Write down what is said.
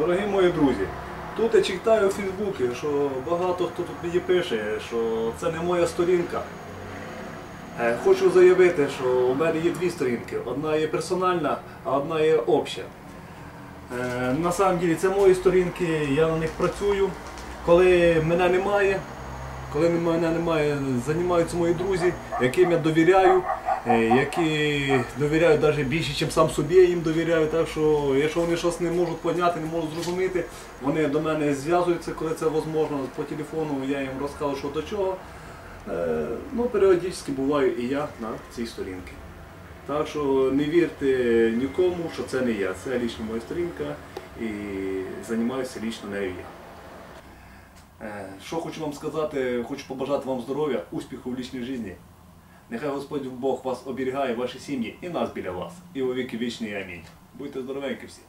Дорогі мої друзі, тут я читаю у Фейсбуці, що багато хто тут мені пише, що це не моя сторінка. Е, Хочу заявити, що у мене є дві сторінки. Одна є персональна, а одна є обща. Е, На самом деле це мої сторінки, я на них працюю. Коли мене немає, коли мене немає, займаються мої друзі, яким я довіряю, які довіряю навіть більше, ніж сам собі їм довіряю. Так що, якщо вони щось не можуть поняти, не можуть зрозуміти, вони до мене зв'язуються, коли це можливо. По телефону я їм розказую, що до чого. Е, Ну, періодично буваю і я на цій сторінці. Так що не вірте нікому, що це не я. Це лічно моя сторінка і займаюся лічно нею я. Е, Що хочу вам сказати, хочу побажати вам здоров'я, успіху в лічній житті. Нехай Господь Бог вас оберігає, ваші сім'ї і нас біля вас. І у віки вічні амінь. Будьте здоровенькі всі.